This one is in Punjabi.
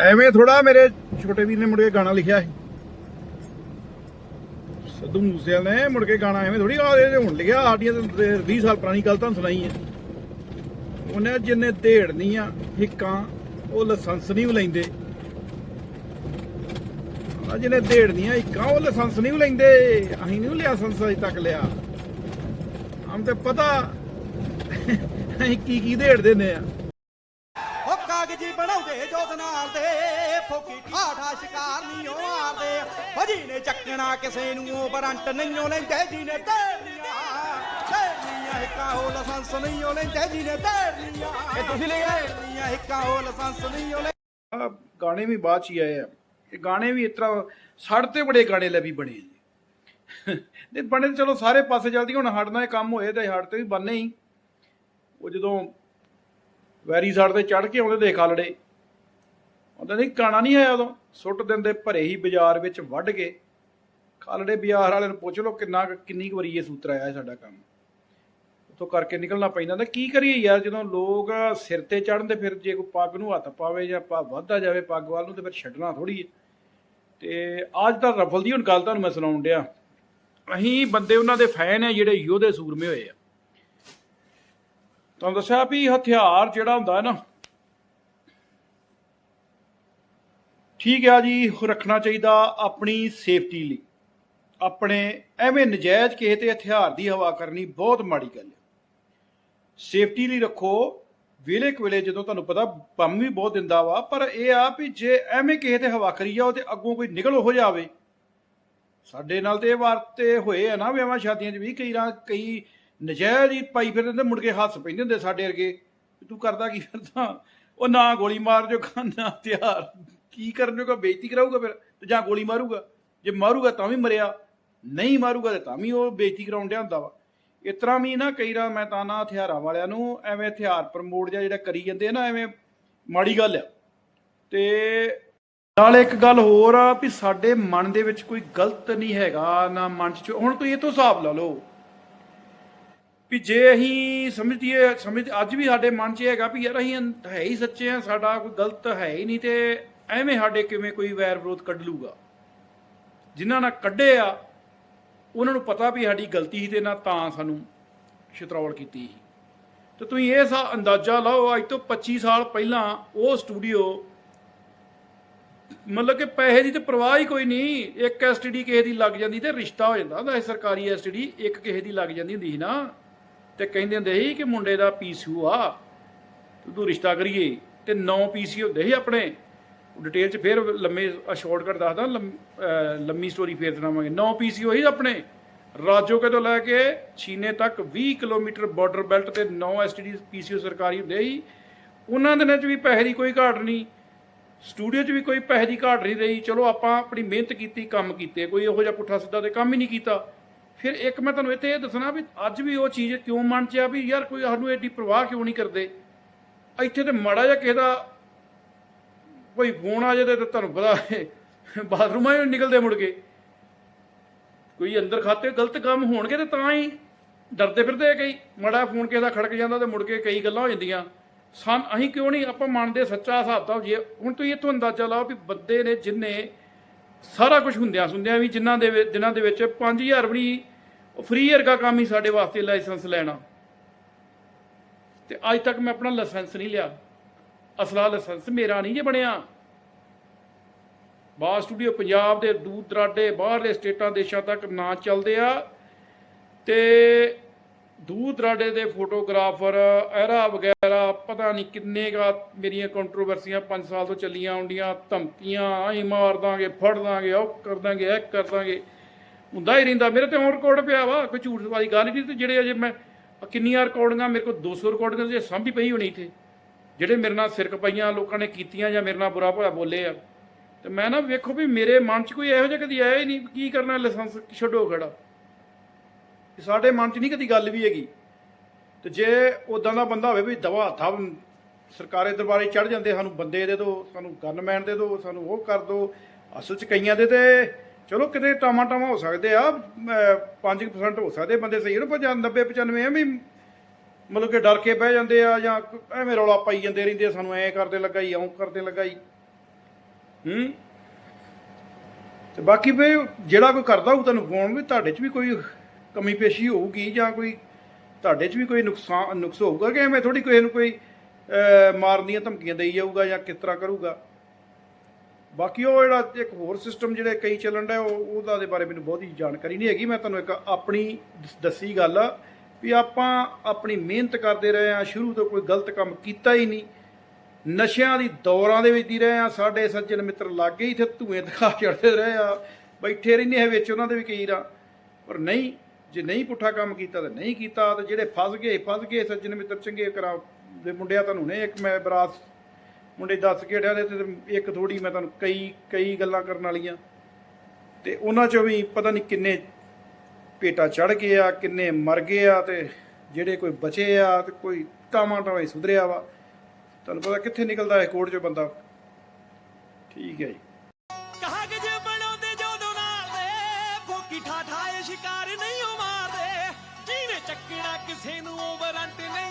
ਐਵੇਂ ਥੋੜਾ ਮੇਰੇ ਛੋਟੇ ਵੀਰ ਨੇ ਮੁੜ ਕੇ ਗਾਣਾ ਲਿਖਿਆ ਸੀ। ਸਿੱਧੂ ਮੂਸੇਵਾਲੇ ਨੇ ਮੁੜ ਕੇ ਗਾਣਾ ਐਵੇਂ ਥੋੜੀ ਆ ਇਹ ਹੁਣ ਲਿਖਿਆ ਸਾਡੀਆਂ ਤਾਂ 20 ਸਾਲ ਪੁਰਾਣੀ ਗੱਲ ਤੁਹਾਨੂੰ ਸੁਣਾਈ ਹੈ। ਉਹਨੇ ਜਿੰਨੇ ਢੇੜਨੀਆਂ ਹਿੱਕਾਂ, ਉਹ ਲਾਇਸੈਂਸ ਨਹੀਂ ਲੈਂਦੇ। ਆ ਜਿਹਨੇ ਢੇੜਨੀਆਂ ਹਿੱਕਾਂ, ਉਹ ਲਾਇਸੈਂਸ ਨਹੀਂ ਲੈਂਦੇ। ਅਸੀਂ ਨਹੀਂ ਲਿਆ ਲਾਇਸੈਂਸ ਅਜੇ ਤੱਕ ਲਿਆ। ਹਮ ਤੇ ਪਤਾ ਅਸੀਂ ਕੀ ਕੀ ਢੇੜਦੇ ਨੇ ਆ। ਉਹ ਕਾਗਜੀ ਬਣਾਉਂਦੇ ਜੋਤ ਨਾਲ ਦੇ ਫੋਕੀ ਠਾਠਾ ਸ਼ਿਕਾਰ ਨਹੀਂ ਉਹ ਆਰਦੇ। ਭਜੀ ਨੇ ਚੱਕਣਾ ਕਿਸੇ ਨੂੰ ਉਹ ਬਰੰਟ ਨਹੀਂ ਉਹ ਲੈਂਦੇ ਜੀ ਨੇ ਤੇਰੀਆਂ ਤੇਰੀਆਂ ਹਿੱਕਾਂ ਉਹ ਲਾਇਸੈਂਸ ਨਹੀਂ ਉਹ ਲੈਂਦੇ ਜੀ ਨੇ ਤੇਰੀਆਂ ਇਹ ਤੁਸੀਂ ਲੈ ਗਏ? ਤੇਰੀਆਂ ਹਿੱਕਾਂ ਉਹ ਲਾਇਸੈਂਸ ਨਹੀਂ ਉਹ ਲੈ ਆਹ ਗਾਣੇ ਵੀ ਬਾਅਦ ਚ ਹੀ ਆਏ ਆ। ਇਹ ਗਾਣੇ ਵੀ ਇਸ ਤਰ੍ਹਾਂ ਸੜ ਤੇ ਬੜੇ ਗਾਣੇ ਲੈ ਵੀ ਬਣੇ ਜੀ। ਨੇ ਬਣੇ ਤਾਂ ਚਲੋ ਸਾਰੇ ਪਾਸੇ ਜਲਦੀ ਹੁਣ ਹੜਨਾ ਇਹ ਕੰਮ ਹੋਏ ਤੇ ਹੜ ਤੇ ਵੀ ਬੰਨੇ ਹੀ। ਉਹ ਜਦੋਂ ਵੈਰੀ ਸਾਈਡ ਤੇ ਚੜ ਕੇ ਆਉਂਦੇ ਦੇਖ ਆਲੜੇ ਉਹਦਾ ਨਹੀਂ ਕਾਣਾ ਨਹੀਂ ਆਇਆ ਉਦੋਂ। ਸੁੱਟ ਦਿੰਦੇ ਭਰੇ ਹੀ ਬਾਜ਼ਾਰ ਵਿੱਚ ਵੱਢ ਕੇ। ਖਾਲੜੇ ਬਾਜ਼ਾਰ ਵਾਲਿਆਂ ਨੂੰ ਪੁੱਛ ਲਓ ਕਿੰਨਾ ਕੁ- ਕਿੰਨੀ ਕੁ ਵਾਰੀ ਇਹ ਸੂਤਰ ਆਇਆ ਸਾਡਾ ਕੰਮ। ਉਤੋਂ ਕਰਕੇ ਨਿਕਲਣਾ ਪੈਂਦਾ। ਤਾਂ ਕੀ ਕਰੀਏ ਯਾਰ, ਜਦੋਂ ਲੋਕ ਸਿਰ ਤੇ ਚੜਨ ਤੇ ਫਿਰ ਜੇ ਕੋਈ ਪੱਗ ਨੂੰ ਹੱਥ ਪਾਵੇ ਜਾਂ ਪਾ ਵੱਧਦਾ ਜਾਵੇ ਪੱਗ ਵੱਲ ਨੂੰ, ਤੇ ਫਿਰ ਛੱਡਣਾ ਥੋੜੀ ਹੈ। ਤੇ ਅੱਜ ਤਾਂ ਰਫਲ ਦੀ ਹੁਣ ਗੱਲ ਤੁਹਾਨੂੰ ਮੈਂ ਸੁਣਾਉਣ ਡਿਆ। ਅਸੀਂ ਬੰਦੇ ਉਹਨਾਂ ਦੇ ਫੈਨ ਆ ਜਿਹੜੇ ਯੋਧੇ ਸੂਰਮੇ ਹੋਏ ਆ। ਤੁਹਾਨੂੰ ਦੱਸਿਆ ਵੀ ਹਥਿਆਰ ਜਿਹੜਾ ਹੁੰਦਾ ਹੈ ਨਾ, ਠੀਕ ਆ ਜੀ, ਰੱਖਣਾ ਚਾਹੀਦਾ ਆਪਣੀ ਸੇਫਟੀ ਲਈ। ਆਪਣੇ ਐਵੇਂ ਨਜਾਇਜ਼ ਕਿਸੇ ਤੇ ਹਥਿਆਰ ਦੀ ਹਵਾ ਕਰਨੀ ਬਹੁਤ ਮਾੜੀ ਗੱਲ ਹੈ। ਸੇਫਟੀ ਲਈ ਰੱਖੋ ਵੇਲੇ ਕਵੇਲੇ ਜਦੋਂ ਤੁਹਾਨੂੰ ਪਤਾ ਬੰਮ ਵੀ ਬਹੁਤ ਦਿੰਦਾ ਵਾ, ਪਰ ਇਹ ਆ ਵੀ ਜੇ ਐਵੇਂ ਕਿਸੇ ਤੇ ਹਵਾ ਕਰੀ ਜਾਓ ਤੇ ਅੱਗੋਂ ਕੋਈ ਨਿਕਲ ਹੋ ਜਾਵੇ। ਸਾਡੇ ਨਾਲ ਤੇ ਇਹ ਵਾਰ ਤੇ ਹੋਏ ਆ ਨਾ ਵਿਆਹਾਂ ਸ਼ਾਦੀਆਂ 'ਚ ਵੀ ਕਈ ਰਾਂ ਕਈ ਨਜਾਇਜ਼ ਹੀ ਪਾਈ ਫਿਰਦੇ ਤੇ ਮੁੜ ਕੇ ਹੱਸ ਪੈਂਦੇ ਹੁੰਦੇ ਸਾਡੇ ਵਰਗੇ। ਤੂੰ ਕਰਦਾ ਕੀ ਫਿਰਦਾ ਉਹ ਨਾ ਗੋਲੀ ਮਾਰ ਜੋ ਨਾ ਹਥਿਆਰ ਕੀ ਕਰਨ ਜੋਗਾ, ਬੇਇੱਜ਼ਤੀ ਕਰਾਊਗਾ ਫਿਰ? ਤੇ ਜਾਂ ਗੋਲੀ ਮਾਰੂਗਾ? ਜੇ ਮਾਰੂਗਾ ਤਾਂ ਵੀ ਮਰਿਆ, ਨਹੀਂ ਮਾਰੂਗਾ ਤੇ ਤਾਂ ਵੀ ਉਹ ਬੇਇੱਜ਼ਤੀ ਕਰਾਉਣ ਡਿਆ ਹੁੰਦਾ ਵਾ। ਇਸ ਤਰ੍ਹਾਂ ਵੀ ਨਾ ਕਈ ਰਾਂ ਮੈਂ ਤਾਂ ਨਾ ਹਥਿਆਰਾਂ ਵਾਲਿਆਂ ਨੂੰ ਐਵੇਂ ਹਥਿਆਰ ਪ੍ਰਮੋਟ ਜਾਂ ਜਿਹੜਾ ਕਰੀ ਜਾਂਦੇ ਆ ਨਾ, ਐਵੇਂ ਮਾੜੀ ਗੱਲ ਆ। ਤੇ ਨਾਲ ਇੱਕ ਗੱਲ ਹੋਰ ਆ ਵੀ ਸਾਡੇ ਮਨ ਦੇ ਵਿੱਚ ਕੋਈ ਗਲਤ ਨਹੀਂ ਹੈਗਾ ਨਾ ਮਨ 'ਚ। ਹੁਣ ਤੁਸੀਂ ਇਹ ਤੋਂ ਹਿਸਾਬ ਲਾ ਲਓ। ਵੀ ਜੇ ਅਸੀਂ ਸਮਝੀਏ ਸਮਝ, ਅੱਜ ਵੀ ਸਾਡੇ ਮਨ 'ਚ ਇਹ ਹੈਗਾ ਵੀ ਯਾਰ ਅਸੀਂ ਅੰਤ- ਹੈ ਹੀ ਸੱਚੇ ਆ ਸਾਡਾ ਕੋਈ ਗਲਤ ਹੈ ਹੀ ਨਹੀਂ ਤੇ ਐਵੇਂ ਸਾਡੇ ਕਿਵੇਂ ਕੋਈ ਵੈਰ ਵਿਰੋਧ ਕੱਢ ਲੂਗਾ ਜਿਨ੍ਹਾਂ ਨਾਲ ਕੱਢੇ ਆ, ਉਹਨਾਂ ਨੂੰ ਪਤਾ ਵੀ ਸਾਡੀ ਗਲਤੀ ਸੀ ਤੇ ਨਾ ਤਾਂ ਸਾਨੂੰ ਸ਼ਤਰੌਲ ਕੀਤੀ ਸੀ। ਤੇ ਤੁਸੀਂ ਇਹ ਸਾ ਅੰਦਾਜ਼ਾ ਲਾਓ, ਅੱਜ ਤੋਂ 25 ਸਾਲ ਪਹਿਲਾਂ ਉਹ ਸਟੂਡੀਓ ਮਤਲਬ ਕਿ ਪੈਸੇ ਦੀ ਤੇ ਪਰਵਾਹ ਹੀ ਕੋਈ ਨਹੀਂ, ਇੱਕ ਐਸਟੀਡੀ ਕਿਸੇ ਦੀ ਲੱਗ ਜਾਂਦੀ ਤੇ ਰਿਸ਼ਤਾ ਹੋ ਜਾਂਦਾ ਹੁੰਦਾ ਸੀ, ਸਰਕਾਰੀ ਐਸਟੀਡੀ ਇੱਕ ਕਿਸੇ ਦੀ ਲੱਗ ਜਾਂਦੀ ਹੁੰਦੀ ਸੀ ਨਾ। ਤੇ ਕਹਿੰਦੇ ਹੁੰਦੇ ਸੀ ਕਿ ਮੁੰਡੇ ਦਾ ਪੀਸੀਓ ਆ, ਤੇ ਤੂੰ ਰਿਸ਼ਤਾ ਕਰੀਏ। ਤੇ 9 ਪੀਸੀ ਹੁੰਦੇ ਸੀ ਆਪਣੇ। ਡਿਟੇਲ ਚ ਫੇਰ ਲੰਮੇ ਸ਼ਾਰਟਕਟ ਦੱਸਦਾ, ਲੰਮ- ਲੰਮੀ ਸਟੋਰੀ ਫੇਰ ਦਵਾਂਗੇ 9 ਪੀਸੀ ਹੋਈ ਆਪਣੇ। ਰਾਜੋਕੇ ਤੋਂ ਲੈ ਕੇ ਛੀਨੇ ਤੱਕ 20 ਕਿਲੋਮੀਟਰ ਬਾਰਡਰ ਬੈਲਟ ਤੇ 9 ਐਸਟੀਡੀ ਪੀਸੀਓ ਸਰਕਾਰੀ ਹੁੰਦੇ ਸੀ। ਉਹਨਾਂ ਦਿਨਾਂ 'ਚ ਵੀ ਪੈਸੇ ਦੀ ਕੋਈ ਘਾਟ ਨਹੀਂ। ਸਟੂਡੀਓ 'ਚ ਵੀ ਕੋਈ ਪੈਸੇ ਦੀ ਘਾਟ ਨਹੀਂ ਰਹੀ। ਚਲੋ ਆਪਾਂ ਆਪਣੀ ਮਿਹਨਤ ਕੀਤੀ, ਕੰਮ ਕੀਤੇ। ਕੋਈ ਇਹੋ ਜਿਹਾ ਪੁੱਠਾ ਸਿੱਧਾ ਤੇ ਕੰਮ ਹੀ ਨਹੀਂ ਕੀਤਾ। ਫਿਰ ਇੱਕ ਮੈਂ ਤੁਹਾਨੂੰ ਇੱਥੇ ਇਹ ਦੱਸਣਾ ਵੀ ਅੱਜ ਵੀ ਉਹ ਚੀਜ਼ ਕਿਉਂ ਮਨ 'ਚ ਆ ਵੀ ਯਾਰ ਕੋਈ ਸਾਨੂੰ ਐਡੀ ਪ੍ਰਵਾਹ ਕਿਉਂ ਨਹੀਂ ਕਰਦੇ? ਇੱਥੇ ਤੇ ਮਾੜਾ ਜਿਹਾ ਕਿਸੇ ਦਾ ਕੋਈ ਫੋਨ ਆ ਜਾਏ ਤੇ ਤੁਹਾਨੂੰ ਪਤਾ ਬਾਥਰੂਮਾਂ ਹੀ ਨਿਕਲਦੇ ਮੁੜ ਕੇ। ਕੋਈ ਅੰਦਰ ਖਾਤੇ ਗਲਤ ਕੰਮ ਹੋਣਗੇ ਤੇ ਤਾਂ ਹੀ ਡਰਦੇ ਫਿਰਦੇ ਕਈ। ਮਾੜਾ ਫੋਨ ਕਿਸੇ ਦਾ ਖੜਕ ਜਾਂਦਾ ਤੇ ਮੁੜ ਕੇ ਕਈ ਗੱਲਾਂ ਹੋ ਜਾਂਦੀਆਂ। ਸਾਨ ਅਸੀਂ ਕਿਉਂ ਨਹੀਂ, ਆਪਾਂ ਮੰਨਦੇ ਸੱਚਾ ਹਿਸਾਬ ਤਾਂ ਜੇ ਹੁਣ ਤੁਸੀਂ ਇੱਥੋਂ ਅੰਦਾਜ਼ਾ ਲਾਓ ਵੀ ਬੰਦੇ ਨੇ ਜਿੰਨੇ ਸਾਰਾ ਕੁਝ ਹੁੰਦਿਆਂ ਸੁਣਦਿਆਂ ਵੀ ਜਿਨ੍ਹਾਂ ਦੇ ਜਿਨ੍ਹਾਂ ਦੇ ਵਿੱਚ 5000 ਵੀ ਫ੍ਰੀ ਵਰਗਾ ਕੰਮ ਹੀ ਸਾਡੇ ਵਾਸਤੇ ਲਾਇਸੈਂਸ ਲੈਣਾ। ਤੇ ਅੱਜ ਤੱਕ ਮੈਂ ਆਪਣਾ ਲਾਇਸੈਂਸ ਨਹੀਂ ਲਿਆ। ਅਸਲਾ ਲਾਇਸੈਂਸ ਮੇਰਾ ਨਹੀਂ ਜੇ ਬਣਿਆ। ਬਾਹਰ ਸਟੂਡੀਓ ਪੰਜਾਬ ਦੇ ਦੂਰ ਦਰਾਡੇ ਬਾਹਰਲੇ ਸਟੇਟਾਂ, ਦੇਸ਼ਾਂ ਤੱਕ ਨਾ ਚੱਲਦੇ ਆ। ਤੇ ਦੂਰ ਦਰਾਡੇ ਦੇ ਫੋਟੋਗ੍ਰਾਫਰ ਐਰਾ ਵਗੈਰਾ, ਪਤਾ ਨਹੀਂ ਕਿੰਨੇ ਗਾ ਮੇਰੀਆਂ ਕੰਟਰੋਵਰਸੀਆਂ 5 ਸਾਲ ਤੋਂ ਚੱਲੀਆਂ ਆਉਂਦੀਆਂ, ਧਮਕੀਆਂ, ਆਈ ਮਾਰ ਦਾਂਗੇ, ਫੜ ਦਾਂਗੇ ਉਹ ਕਰ ਦਾਂਗੇ, ਇਹ ਕਰ ਦਾਂਗੇ। ਹੁੰਦਾ ਹੀ ਰਹਿੰਦਾ, ਮੇਰੇ ਤੇ ਹੁਣ ਰਿਕਾਰਡ ਪਿਆ ਵਾ, ਕੋਈ ਝੂਠ ਵਾਲੀ ਗੱਲ ਨਹੀਂ ਤੇ ਜਿਹੜੇ ਅਜੇ ਮੈਂ ਕਿੰਨੀਆਂ ਰਿਕਾਰਡਿੰਗਾਂ ਮੇਰੇ ਕੋਲ 200 ਰਿਕਾਰਡਿੰਗਾਂ ਜੇ ਸਾਂਭੀ ਪਈ ਹੋਣੀ ਇੱਥੇ। ਜਿਹੜੇ ਮੇਰੇ ਨਾਲ ਸਿਰ ਕਪਾਈਆਂ ਲੋਕਾਂ ਨੇ ਕੀਤੀਆਂ ਜਾਂ ਮੇਰੇ ਨਾਲ ਬੁਰਾ ਭਲਾ ਬੋਲੇ ਆ। ਤੇ ਮੈਂ ਨਾ ਵੇਖੋ ਵੀ ਮੇਰੇ ਮਨ 'ਚ ਕੋਈ ਇਹੋ ਜਿਹਾ ਕਦੀ ਆਇਆ ਹੀ ਨਹੀਂ, ਕੀ ਕਰਨਾ, ਲਾਇਸੈਂਸ ਛੱਡੋ ਖੜਾ। ਸਾਡੇ ਮਨ 'ਚ ਨਹੀਂ ਕਦੀ ਗੱਲ ਵੀ ਹੈਗੀ। ਤੇ ਜੇ ਉਦਾਂ ਦਾ ਬੰਦਾ ਹੋਵੇ ਵੀ ਦਵਾ ਹੱਥਾਂ ਸਰਕਾਰੇ ਦਰਬਾਰੇ ਚੜ ਜਾਂਦੇ, ਸਾਨੂੰ ਬੰਦੇ ਦੇ ਦਿਓ ਸਾਨੂੰ ਗਨਮੈਨ ਦੇ ਦਿਓ ਸਾਨੂੰ ਉਹ ਕਰ ਦਿਓ ਅਸਲ 'ਚ ਕਈਆਂ ਦੇ ਤੇ ਚਲੋ ਕਿਤੇ ਟਾਮਾ ਟਾਮਾ ਹੋ ਸਕਦੇ ਆ, ਅਹ 5% ਹੋ ਸਕਦੇ ਬੰਦੇ ਸਹੀ ਨਾ ਪਰ 90 95 ਐਵੇਂ ਮਤਲਬ ਕਿ ਡਰ ਕੇ ਬਹਿ ਜਾਂਦੇ ਆ ਜਾਂ ਐਵੇਂ ਰੌਲਾ ਪਾਈ ਜਾਂਦੇ ਰਹਿੰਦੇ ਸਾਨੂੰ ਐਂ ਕਰਦੇ ਲੱਗਾ ਹੀ ਇਉਂ ਕਰਦੇ ਲੱਗਾ ਹੀ ਹੂੰ? ਤੇ ਬਾਕੀ ਵੀ ਜਿਹੜਾ ਕੋਈ ਕਰਦਾ ਹੋਊ ਤੁਹਾਨੂੰ ਫੋਨ, ਵੀ ਤੁਹਾਡੇ 'ਚ ਵੀ ਕੋਈ ਕਮੀ ਪੇਸ਼ੀ ਹੋਊਗੀ ਜਾਂ ਕੋਈ ਤੁਹਾਡੇ 'ਚ ਵੀ ਕੋਈ ਨੁਕਸਾਨ ਨੁਕਸ ਹੋਊਗਾ ਕਿ ਐਵੇਂ ਥੋੜੀ ਕੋਈ ਨੂੰ ਕੋਈ ਅਹ, ਮਾਰਨ ਦੀਆਂ ਧਮਕੀਆਂ ਦੇਈ ਜਾਊਗਾ ਜਾਂ ਕਿਸ ਤਰ੍ਹਾਂ ਕਰੂਗਾ? ਬਾਕੀ ਉਹ ਜਿਹੜਾ ਇੱਕ ਹੋਰ ਸਿਸਟਮ ਜਿਹੜੇ ਕਈ ਚੱਲਣ ਦਾ ਉਹਦਾ ਦੇ ਬਾਰੇ ਮੈਨੂੰ ਬਹੁਤੀ ਜਾਣਕਾਰੀ ਨਹੀਂ ਹੈਗੀ। ਮੈਂ ਤੁਹਾਨੂੰ ਇੱਕ ਆਪਣੀ ਦ- ਦੱਸੀ ਗੱਲ ਆ ਵੀ ਆਪਾਂ ਆਪਣੀ ਮਿਹਨਤ ਕਰਦੇ ਰਹੇ ਆ ਸ਼ੁਰੂ ਤੋਂ ਕੋਈ ਗਲਤ ਕੰਮ ਕੀਤਾ ਹੀ ਨਹੀਂ। ਨਸ਼ਿਆਂ ਦੀ ਦੌਰਾਂ ਦੇ ਵਿੱਚ ਹੀ ਰਹੇ ਆ ਸਾਡੇ ਸੱਜਣ ਮਿੱਤਰ ਲਾਗੇ ਹੀ ਇੱਥੇ ਧੂਏ ਦਿਖਾ ਚੜਦੇ ਰਹੇ ਆ ਬੈਠੇ ਰਹਿੰਦੇ ਆ ਵਿੱਚ ਉਹਨਾਂ ਦੇ ਵੀ ਕਈ ਰਾ ਪਰ ਨਹੀਂ ਜੇ ਨਹੀਂ ਪੁੱਠਾ ਕੰਮ ਕੀਤਾ ਤਾਂ ਨਹੀਂ ਕੀਤਾ, ਤੇ ਜਿਹੜੇ ਫਸ ਗਏ ਫਸ ਗਏ ਸੱਜਣ ਮਿੱਤਰ ਚੰਗੇ ਕਰਾ ਦੇ ਮੁੰਡਿਆਂ ਤੁਹਾਨੂੰ ਨੇ, ਇੱਕ ਮੈਂ ਬਰਾਤ ਮੁੰਡੇ ਦੱਸ ਕੇ ਹਟਿਆ ਤੇ ਇੱਕ ਥੋੜੀ ਮੈਂ ਤੁਹਾਨੂੰ ਕਈ ਕਈ ਗੱਲਾਂ ਕਰਨ ਵਾਲੀਆਂ। ਤੇ ਉਹਨਾਂ ਚੋਂ ਵੀ ਪਤਾ ਨਹੀਂ ਕਿੰਨੇ ਪੇਟਾ ਚੜ ਗਏ ਆ, ਕਿੰਨੇ ਮਰ ਗਏ ਆ, ਤੇ ਜਿਹੜੇ ਕੋਈ ਬਚੇ ਆ, ਤੇ ਕੋਈ ਟਾਵਾਂ ਟਾਵਾਂ ਸੁਧਰਿਆ ਵਾ। ਤੁਹਾਨੂੰ ਪਤਾ ਕਿੱਥੇ ਨਿਕਲਦਾ ਹੈ ਕੋਰਟ ਚੋਂ ਬੰਦਾ। ਠੀਕ ਹੈ ਜੀ। ਕਾਗਜ਼ ਬਣਾਉਂਦੇ ਜਦੋਂ ਨਾਲ ਦੇ, ਫੋਕੀ ਠਾਠਾਏ ਸ਼ਿਕਾਰ ਨਹੀਂ ਉਹ ਮਾਰਦੇ ਕਿਸੇ ਨੂੰ ਉਹ ਵਾਰੰਟ ਨਹੀਂ